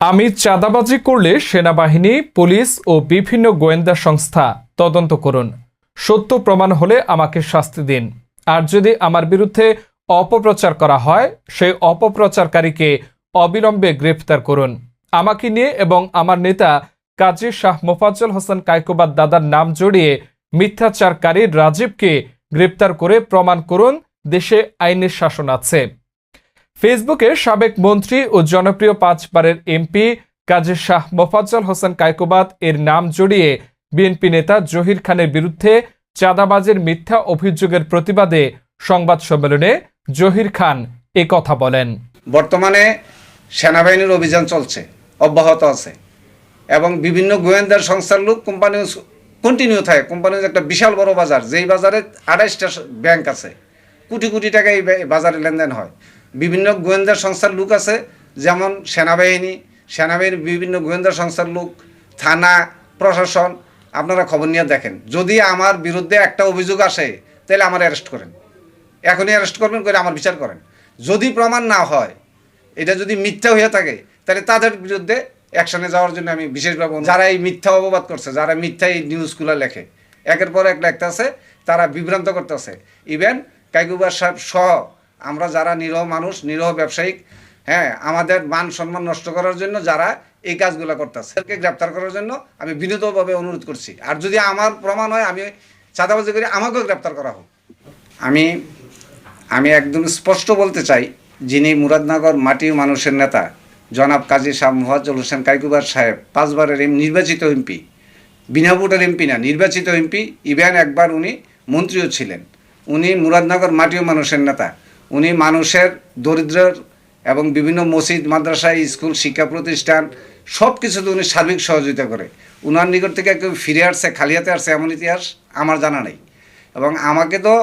আমি চাঁদাবাজি করলে সেনাবাহিনী, পুলিশ ও বিভিন্ন গোয়েন্দা সংস্থা তদন্ত করুন। সত্য প্রমাণ হলে আমাকে শাস্তি দিন। আর যদি আমার বিরুদ্ধে অপপ্রচার করা হয়, সেই অপপ্রচারকারীকে অবিলম্বে গ্রেফতার করুন। আমাকে নিয়ে এবং আমার নেতা কাজী শাহ মোফাজ্জল হোসেন কায়কোবাদ দাদার নাম জড়িয়ে মিথ্যাচারকারী রাজীবকে গ্রেপ্তার করে প্রমাণ করুন, দেশে আইনের শাসন আছে। ফেসবুকে সাবেক মন্ত্রী ও জনপ্রিয় পাঁচবারের এমপি কাজী শাহ মোফাজ্জল হোসেন কায়কোবাদ এর নাম জড়িয়ে বিএনপি নেতা জহির খানের বিরুদ্ধে চাঁদাবাজের মিথ্যা অভিযোগের প্রতিবাদে সংবাদ সম্মেলনে জহির খান এ কথা বলেন। বর্তমানে সেনাবাহিনীর অভিযান চলছে, অব্যাহত আছে এবং বিভিন্ন গোয়েন্দার সংস্থার লোক কোম্পানি কন্টিনিউ থাকে। কোম্পানির একটা বিশাল বড় বাজার, যেই বাজারে আড়াইশটা ব্যাংক আছে। কোটি কোটি টাকা এই বাজারে লেনদেন হয়। বিভিন্ন গোয়েন্দা সংস্থার লোক আছে, যেমন সেনাবাহিনী, সেনাবাহিনীর বিভিন্ন গোয়েন্দা সংস্থার লোক, থানা, প্রশাসন, আপনারা খবর নিয়ে দেখেন। যদি আমার বিরুদ্ধে একটা অভিযোগ আসে, তাহলে আমার অ্যারেস্ট করেন। এখনই অ্যারেস্ট করবেন, করে আমার বিচার করেন। যদি প্রমাণ না হয়, এটা যদি মিথ্যা হয়ে থাকে, তাহলে তাদের বিরুদ্ধে অ্যাকশনে যাওয়ার জন্য আমি বিশেষভাবে যারা এই মিথ্যা অপবাদ করছে, যারা মিথ্যা এই নিউজগুলো লেখে, একের পর এক লেখতেছে তারা বিভ্রান্ত করতেছে ইভেন কাইকুবার সাহেব সহ আমরা যারা নিরহ মানুষ, নিরহ ব্যবসায়িক হ্যাঁ আমাদের মান সম্মান নষ্ট করার জন্য যারা এই কাজগুলো করতেছে, তাদেরকে গ্রেপ্তার করার জন্য আমি বিনীতভাবে অনুরোধ করছি। আর যদি আমার প্রমাণ হয়, আমি চাঁদাবাজি করে আমাকেও গ্রেপ্তার করা হোক। আমি আমি একদম স্পষ্ট বলতে চাই, যিনি মুরাদনগর মাটির মানুষের নেতা, জনাব কাজী শাহ মুহাজ্জল হোসেন কাইকুবার সাহেব, পাঁচবারের এম- নির্বাচিত এমপি বিনা ভোটের এমপি না, নির্বাচিত এমপি ইভেন একবার উনি মন্ত্রীও ছিলেন। উনি মুরাদনগর মাটিও মানুষের নেতা। উনি মানুষের দরিদ্রের এবং বিভিন্ন মসজিদ, মাদ্রাসা, স্কুল, শিক্ষা প্রতিষ্ঠান সব কিছুতে উনি সার্বিক সহযোগিতা করে। উনার নিকট থেকে কেউ ফিরে আসছে, খালি হাতে আসছে এমন ইতিহাস আমার জানা নেই। এবং আমাকে তো,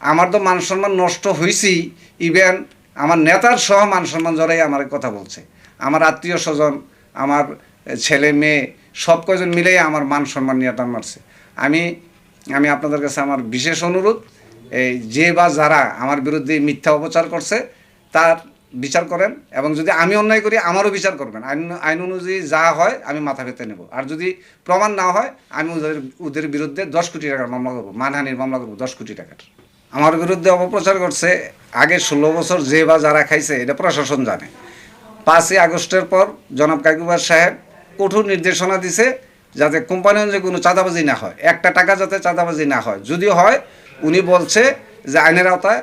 আমার তো মান সম্মান নষ্ট হয়েছেই ইভেন আমার নেতার সহ মান সম্মান জড়াই আমার কথা বলছে। আমার আত্মীয় স্বজন, আমার ছেলে, মেয়ে, সব কজন মিলেই আমার মান সম্মান নিয়ে টান মারছে। আমি আমি আপনাদের কাছে আমার বিশেষ অনুরোধ যে বা যারা আমার বিরুদ্ধে মিথ্যা অপচার করছে, তার বিচার করেন এবং যদি আমি অন্যায় করি, আমারও বিচার করবেন। আইন আইন অনুযায়ী যা হয়, আমি মাথা পেতে নেব। আর যদি প্রমাণ না হয়, আমি ওদের ওদের বিরুদ্ধে দশ কোটি টাকার মামলা করব, মানহানির মামলা করব, দশ কোটি টাকার। আমার বিরুদ্ধে অপপ্রচার করছে, আগে ষোলো বছর যে বা যারা খাইছে, এটা প্রশাসন জানে। পাঁচই আগস্টের পর জনাব কাকুবার সাহেব কঠোর নির্দেশনা দিছে, যাতে কোম্পানি অনুযায়ী কোনো চাঁদাবাজি না হয়। একটা টাকা যাতে চাঁদাবাজি না হয়। যদি হয় উনি বলছে যে আইনের আওতায়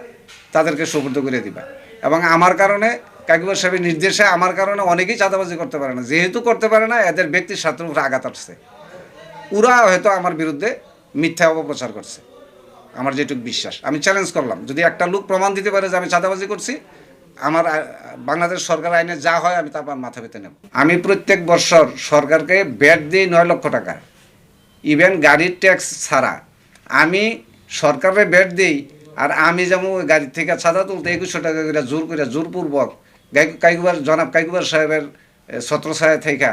তাদেরকে সুপর্দ করে দিবা। এবং আমার কারণে কাকুবার সাহেবের নির্দেশে আমার কারণে অনেকেই চাঁদাবাজি করতে পারে না। যেহেতু করতে পারে না, এদের ব্যক্তির স্বার্থের উপরে আঘাত আসছে। ওরা হয়তো আমার বিরুদ্ধে মিথ্যা অপপ্রচার করছে। আমার যেটুকু বিশ্বাস। আমি চ্যালেঞ্জ করলাম। যদি একটা লোক প্রমাণ দিতে পারে যে আমি চাঁদাবাজি করছি, আমার বাংলাদেশ সরকার আইনে যা হয় আমি তারপর মাথা পেতে নেব। আমি প্রত্যেক বছর সরকারকে ব্যাট দিই নয় লক্ষ টাকা। ইভেন গাড়ির ট্যাক্স ছাড়া। আমি সরকারের ব্যাট দিই আর আমি যেমন ওই গাড়ির থেকে ছাদা তুলতে একুশশো টাকা করে জোর করে জোরপূর্বক কাইকুবার জনাব কাইকুবার সাহেবের ছত্র ছায়া থেকে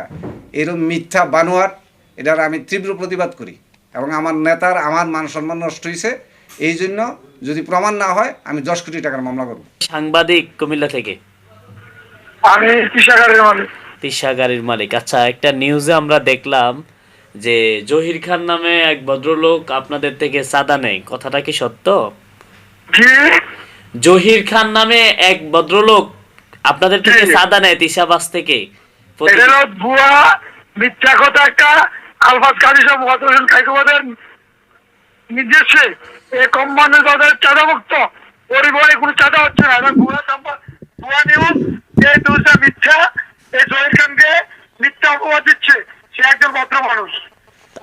এরকম মিথ্যা বানোয়ার এটার আমি তীব্র প্রতিবাদ করি। এবং আমার নেতার আমার মান সম্মান নষ্ট হয়েছে এই জন্য যদি প্রমাণ না হয় আমি দশ কোটি টাকার মামলা করব। সাংবাদিক কুমিল্লা থেকে। আমি কৃষাগারের মালিক। তিসা গাড়ির মালিক। আচ্ছা একটা নিউজে আমরা দেখলাম যে জহির খান নামে এক ভদ্রলোক আপনাদের থেকে চাঁদা নেয় কথাটা কি সত্য? জহির খান নামে এক ভদ্রলোক আপনাদের থেকে। চাঁদা নেয় তিসাবাস থেকে। ভুয়া মিথ্যা কথা একটা। আলফাজ কাজী সব হোসেন কোম্পানি তাদের চাঁদা মুক্ত পরিবারে কোনো চাঁদা হচ্ছে না। ভুয়া ভুয়া নিউজ এই নিউজটা মিথ্যা এই জহির খানকে মিথ্যা অপবাদ দিচ্ছে সে একজন ভদ্র মানুষ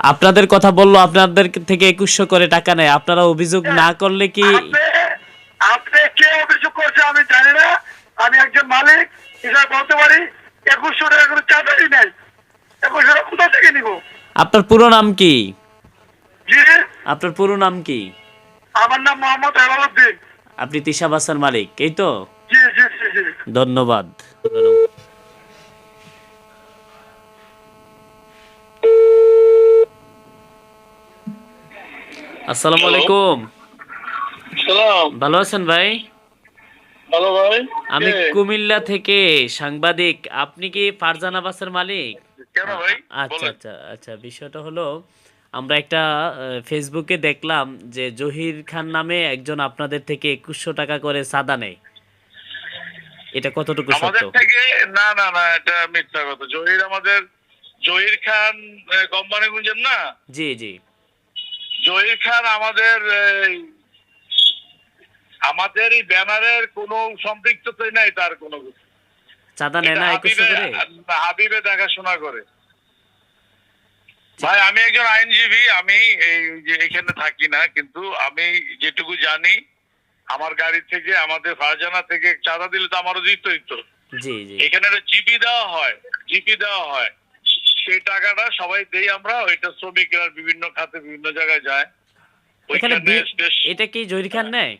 আপনাদের কথা বলল আপনাদের থেকে একুশশো করে টাকা নেয়। আপনারা অভিযোগ না করলে কি আপনি কে অভিযোগ করছে আমি জানি না। আমি একজন মালিক হিসাবে বলতে পারি একুশশো টাকা চাঁদাই নেই? একুশশো টাকা কোথা থেকে নিব? আপনার পুরো নাম কি? জি? আপনার পুরো নাম কি? আমার নাম মোহাম্মদ হেলালুদ্দিন আপনি তিসাবাসের মালিক এই তো? জি জি জি। ধন্যবাদ। আসসালামু আলাইকুম। ভালো আছেন ভাই? হ্যালো ভাই। আমি কুমিল্লা থেকে সাংবাদিক। আপনি কি ফারজানা বাসের মালিক? আচ্ছা আচ্ছা আচ্ছা বিষয়টা হলো আমরা একটা ফেসবুকে দেখলাম যে জহির খান নামে একজন আপনাদের থেকে একুশশো টাকা করে সাদা নেয়। এটা কতটুকু সত্য? আমাদের থেকে না না না এটা মিথ্যা কথা। জহির আমাদের জহির খান কোম্পানিগঞ্জের না? জি জি। জহির খান আমাদের এই, আমাদের এই ব্যানারের কোনো সম্পৃক্ততাই নাই তার কোনো। চাঁদা নেয় না হাবিবে দেখাশোনা করে। ভাই আমি একজন আইনজীবী আমি এই যে এখানে থাকি না কিন্তু আমি যেটুকু জানি আমার গাড়ি থেকে আমাদের ফারজানা থেকে চাঁদা দিলে তো আমারও দিত এখানে জিপি দেওয়া হয় জিপি দেওয়া হয়। সেই টাকাটা সবাই দেই আমরা ওইটা শ্রমিকরা বিভিন্ন খাতে বিভিন্ন জায়গায় যায়। এখানে এটা কি জহির খান নেয়?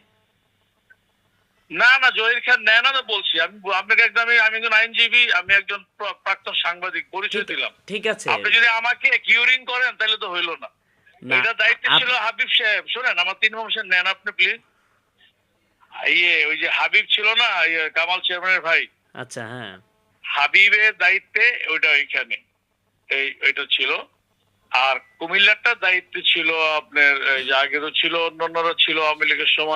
না না জহির খান নেয় না তো বলছি। আমি আপনাকে একদম আমি- একজন আইনজীবী আমি একজন প্রাক্তন সাংবাদিক পরিচয় দিলাম ঠিক আছে। আপনি যদি আমাকে কিউরিং করেন তাহলে তো হইল না। না এটা দায়িত্ব ছিল হাবিব সাহেব। শোনেন আমার তিন মাসের নেন আপনি প্লিজ ইয়ে ওই যে হাবিব ছিল না ইয়ে কামাল চেয়ারম্যানের ভাই। আচ্ছা হ্যাঁ। হাবিবের দায়িত্বে ওইটা ওইখানে। এই এটা ছিল। আর কুমিল্লারটা দায়িত্ব ছিল আপনার আগে তো ছিল, অন্যান্যরা ছিল আওয়ামী লীগের সময়।